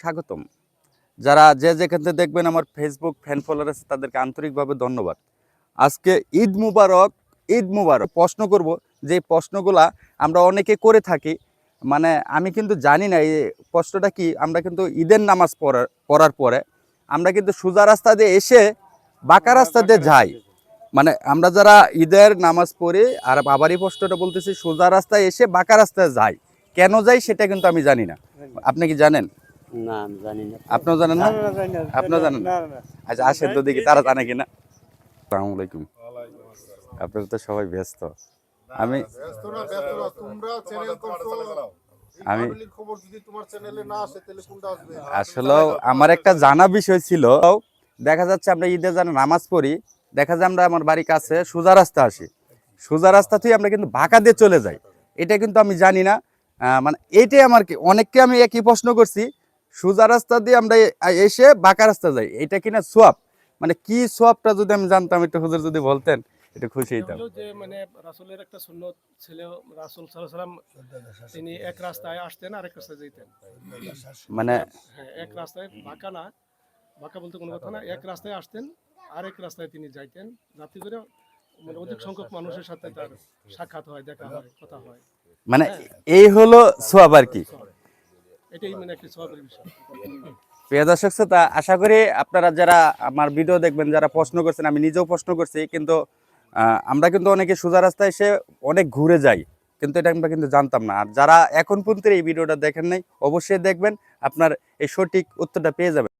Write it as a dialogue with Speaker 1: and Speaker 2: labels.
Speaker 1: স্বাগতম। যারা যে যেখান থেকে দেখবেন আমার ফেসবুক ফ্যান ফলোয়ার আছে, তাদেরকে আন্তরিকভাবে ধন্যবাদ। আজকে ঈদ মুবারক ঈদ মুবারক। প্রশ্ন করব যে প্রশ্নগুলা আমরা অনেকে করে থাকি মানে আমি কিন্তু জানি না, এই প্রশ্নটা কি? আমরা কিন্তু ঈদের নামাজ পড়ার পড়ার পরে আমরা কিন্তু সোজা রাস্তা দিয়ে এসে বাঁকা রাস্তা দিয়ে যাই। মানে আমরা যারা ঈদের নামাজ পড়ি, আর বাবারই প্রশ্নটা বলতেছি, সোজা রাস্তায় এসে বাঁকা রাস্তায় যাই। কেন যাই সেটা কিন্তু আমি জানি না। আপনি কি জানেন?
Speaker 2: না আমি জানি না।
Speaker 1: আপনিও জানেন না? আপনিও জানেন না? আচ্ছা আসেন তো দেখি তারা জানে কিনা। আসসালামু আলাইকুম। আপনারা তো সবাই ব্যস্ত। আমি
Speaker 3: ব্যস্ত না, ব্যস্ত না, তোমরা চ্যানেল করছ। এই
Speaker 1: আমি-
Speaker 3: family খবর যদি তোমার চ্যানেলে না আসে তাহলে কোনটা আসবে?
Speaker 1: আসলে আমার একটা জানা বিষয় ছিল। দেখা যাচ্ছে আমরা ঈদে যারা নামাজ পড়ি। দেখা যায় আমরা আমার বাড়ির কাছে সোজা রাস্তা আসি। সোজা রাস্তা থেকে আমরা কিন্তু বাঁকা দিয়ে চলে যাই। এটা কিন্তু আমি জানি না। মানে এইটাই আমার কি অনেককে আমি একই প্রশ্ন করছি। সোজা রাস্তা দিয়ে আমরা এসে বাঁকা রাস্তা যাই। এটা কিনা সোয়াব? মানে কি সোয়াবটা যদি আমি জানতাম একটু হুজুর যদি বলতেন একটু খুশি হইতাম।
Speaker 4: যে মানে রাসূলের একটা সুন্নত ছিল রাসূল সাল্লাল্লাহু আলাইহি সাল্লাম তিনি এক রাস্তায় আসতেন আরেক রাস্তায় যেতেন
Speaker 1: মানে
Speaker 4: হ্যাঁ এক রাস্তায় বাঁকা না বাঁকা বলতে কোনো কথা না এক রাস্তায় আসতেন আরেক রাস্তায় তিনি যাইতেন। যাতে করে মানে অধিক সংখ্যক মানুষের সাথে তার সাক্ষাৎ হয় দেখা হয় কথা হয়।
Speaker 1: মানে এই হলো সোয়াব আর কি।
Speaker 4: মানে
Speaker 1: প্রিয় দর্শক শ্রোতা, আশা করি আপনারা যারা আমার ভিডিও দেখবেন, যারা প্রশ্ন করছেন, আমি নিজেও প্রশ্ন করছি, কিন্তু আমরা কিন্তু অনেকে সোজা রাস্তায় এসে অনেক ঘুরে যাই, কিন্তু এটা আমরা কিন্তু জানতাম না। আর যারা এখন পর্যন্ত এই ভিডিওটা দেখেন নাই, অবশ্যই দেখবেন, আপনার এই সঠিক উত্তরটা পেয়ে যাবেন।